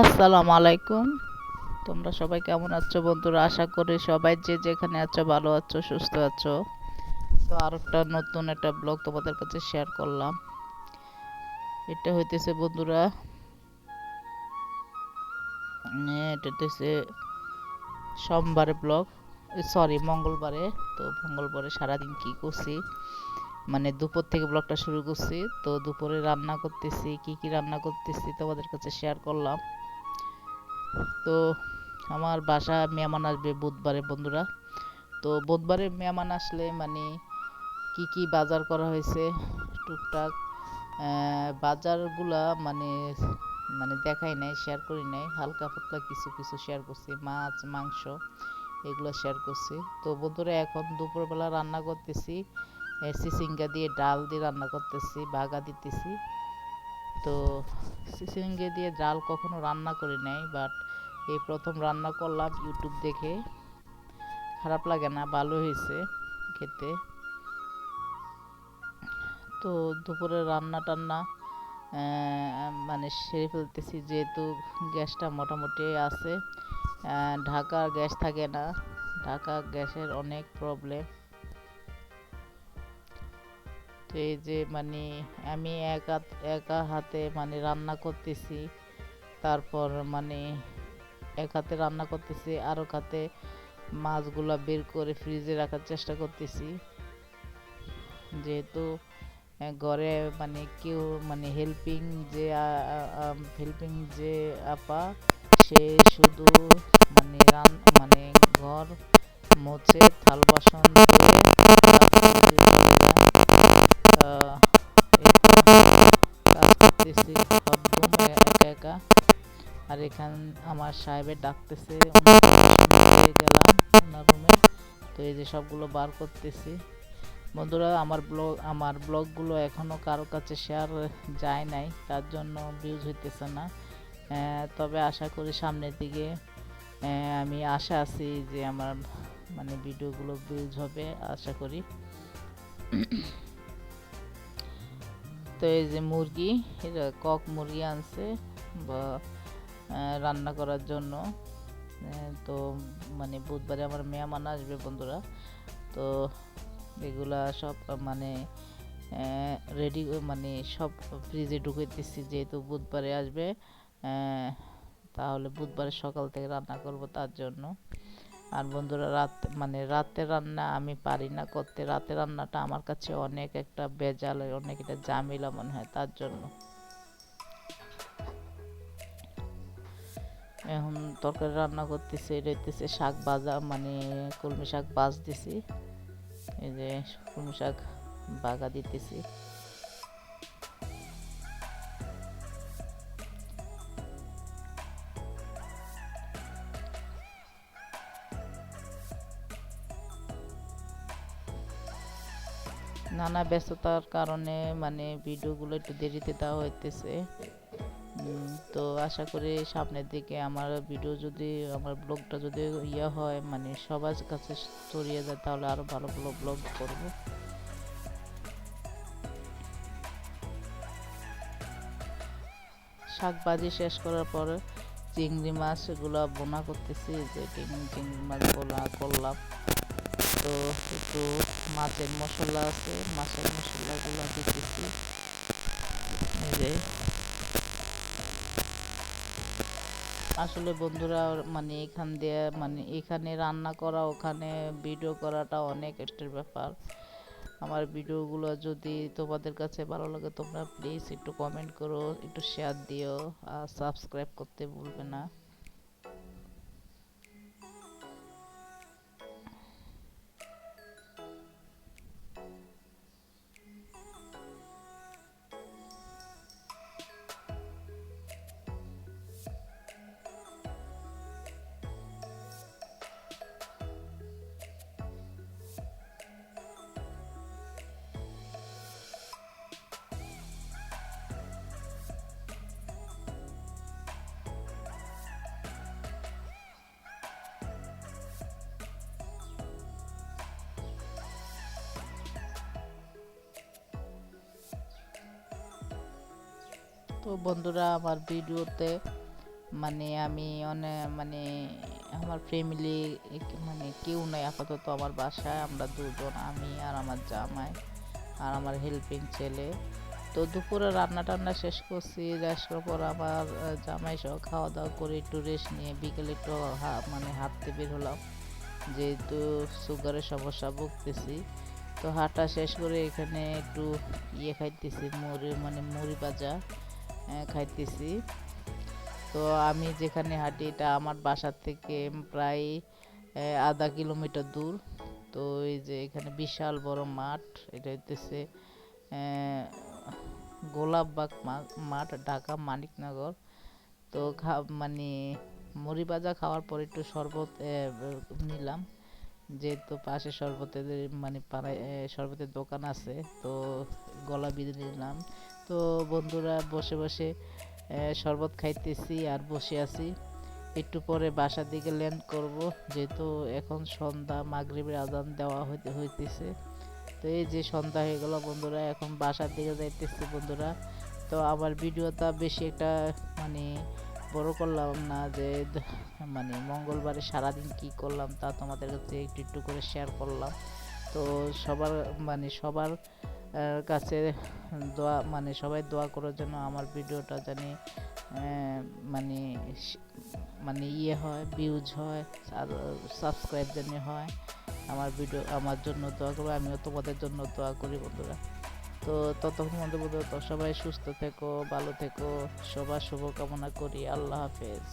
আসসালামু আলাইকুম। তোমরা সবাই কেমন আছো বন্ধুরা? আশা করি সবাই যে যেখানে আছো ভালো আছো, সুস্থ আছো। তো আর একটা নতুন একটা ব্লগ তোমাদের কাছে শেয়ার করলাম। এটা হইতেছে বন্ধুরা এটা হইতেছে সোমবারে ব্লগ। সরি মঙ্গলবারে। তো মঙ্গলবারে সারাদিন কি করছি? মানে দুপুর থেকে ব্লগটা শুরু করছি। তো দুপুরে রান্না করতেছি, কি কি রান্না করতেছি তোমাদের কাছে শেয়ার করলাম। তো আমার বাসা মেহমান আসবে বুধবারে, বন্ধুরা। তো বুধবারে মেহমান আসলে মানে কি কি বাজার করা হয়েছে টুকটাক বাজারগুলা মানে মানে দেখাই নাই শেয়ার করি নাই। হালকা পাতলা কিছু কিছু শেয়ার করছি। মাছ, মাংস এগুলো শেয়ার করছি। তো বন্ধুরা, এখন দুপুরবেলা রান্না করতেছি। সিসিঙ্গা দিয়ে ডাল দিয়ে রান্না করতেছি, বাগা দিতেছি। তো সিসিঙ্গে দিয়ে ডাল কখনো রান্না করি নাই বাট এই প্রথম রান্না করলাম ইউটিউব দেখে। খারাপ লাগে না, ভালো হয়েছে খেতে। তো দুপুরে রান্না টান্না মানে সেরে ফেলতেছি, যেহেতু গ্যাসটা মোটামুটি আছে। ঢাকার গ্যাস থাকে না, ঢাকা গ্যাসের অনেক প্রবলেম তো এই যে মানে আমি একা একা হাতে মানে রান্না করতেছি, তারপর মানে এক হাতে রান্না করতেছি, আর এক হাতে মাছগুলা বের করে ফ্রিজে রাখার চেষ্টা করতেছি। যেহেতু ঘরে মানে কেউ মানে হেল্পিং যে হেল্পিং যে আপা, সে শুধু মানে রান মানে ঘর মোছে থাল বাসন করতেছি সব একা একা আর এখান আমার সাহেবের ডাকতেছে গেলাম ওনার রুমে তো এই যে সবগুলো বার করতেছি। বন্ধুরা, আমার ব্লগ আমার ব্লগগুলো এখনও কারও কাছে শেয়ার যায় নাই, তার জন্য ভিউজ হইতেছে না। তবে আশা করি সামনের দিকে আমি আশা আছি যে আমার মানে ভিডিওগুলো ভিউজ হবে, আশা করি। তো এই যে মুরগি কক মুরগি আনছে, বা রান্না করার জন্য। তো মানে বুধবারে আমার মেহমান আসবে বন্ধুরা। তো এগুলা সব মানে রেডি মানে সব ফ্রিজে ঢুকে দিচ্ছি যেহেতু বুধবারে আসবে। তাহলে বুধবারে সকাল থেকে রান্না করব তার জন্য। আর বন্ধুরা রাত মানে রাতে রান্না আমি পারি না করতে। রাতে রান্নাটা আমার কাছে অনেক একটা বেজাল, অনেক একটা জামিলা মনে হয় তার জন্য। এখন তরকারি রান্না করতেছি হইতেছে শাক বাজা মানে কলমি শাক বাজ দিছি এই যে কলমি শাক বাগা দিতেছি। নানা ব্যস্ততার কারণে মানে ভিডিওগুলো একটু দেরিতে দেওয়া হইতেছে। তো আশা করি সামনের দিকে আমার ভিডিও যদি, আমার ব্লগটা যদি ইয়ে হয় মানে সবার কাছে ছড়িয়ে যায়, তাহলে আরও ভালো ভালো ব্লগ করব। শাক ভাজি শেষ করার পর চিংড়ি মাছ এগুলো বোনা করতেছি, যে চিংড়ি মাছ বোনা করলাম। তো একটু মাছের মশলা আছে, মাছের মশলাগুলো দিতেছি। এই যে আসলে বন্ধুরা মানে এখান দিয়ে মানে এখানে রান্না করা, ওখানে ভিডিও করাটা অনেক কষ্টের ব্যাপার। আমার ভিডিওগুলো যদি তোমাদের কাছে ভালো লাগে, তোমরা প্লিজ একটু কমেন্ট করো, একটু শেয়ার দিও, আর সাবস্ক্রাইব করতে ভুলবে না। তো বন্ধুরা আমার ভিডিওতে মানে আমি অনেক মানে আমার ফ্যামিলি মানে কেউ নাই আপাতত আমার বাসায়। আমরা দুজন আমি আর আমার জামাই আর আমার হেল্পিং ছেলে। তো দুপুরে রান্না টান্না শেষ করছি। রেস্ট করার পর আহ, জামাই সহ খাওয়া দাওয়া করে একটু রেস্ট নিয়ে বিকেলে একটু মানে হাঁটতে বের হলাম। যেহেতু সুগারের সমস্যা ভুগতেছি। তো হাঁটা শেষ করে এখানে একটু ইয়ে খাইতেছি মুড়ি মানে মুড়ি ভাজা। খাইতেছি। তো আমি যেখানে হাঁটি এটা আমার বাসার থেকে প্রায় আধা কিলোমিটার দূর। তো এই যে এখানে বিশাল বড় মাঠ, এটা হইতেছে গোলাপবাগ মাঠ, ঢাকা মানিকনগর। তো খা মানে মুড়ি ভাজা খাওয়ার পর একটু শরবত নিলাম। যেহেতু পাশে শরবতের মানে পাড়ায় শরবতের দোকান আছে, তো গলা বেঁধে নিলাম। তো বন্ধুরা বসে বসে শরবত খাইতেছি আর বসে আছি। একটু পরে বাসার দিকে ল্যান্ড করব, যেহেতু এখন সন্ধ্যা, মাগরিবের আজান দেওয়া হইতে, হইতেছে। তো এই যে সন্ধ্যা হয়ে গেল বন্ধুরা, এখন বাসার দিকে যাইতেছি বন্ধুরা। তো আমার ভিডিওটা বেশি একটা মানে বড় করলাম না যে মানে মঙ্গলবারে সারাদিন কি করলাম তা তোমাদের কাছে একটু একটু করে শেয়ার করলাম। তো সবার মানে সবার কাছে দোয়া মানে সবাই দোয়া করার জন্য আমার ভিডিওটা জানি মানে মানে ইয়ে হয় ভিউজ হয়, আর সাবস্ক্রাইব জানি হয়। আমার ভিডিও আমার জন্য দোয়া করবে আমিও তোমাদের জন্য দোয়া করি বন্ধুরা। তো ততক্ষণ মধ্যে বন্ধুরা সবাই সুস্থ থেকো, ভালো থেকো, সবার শুভকামনা করি, আল্লাহ হাফেজ।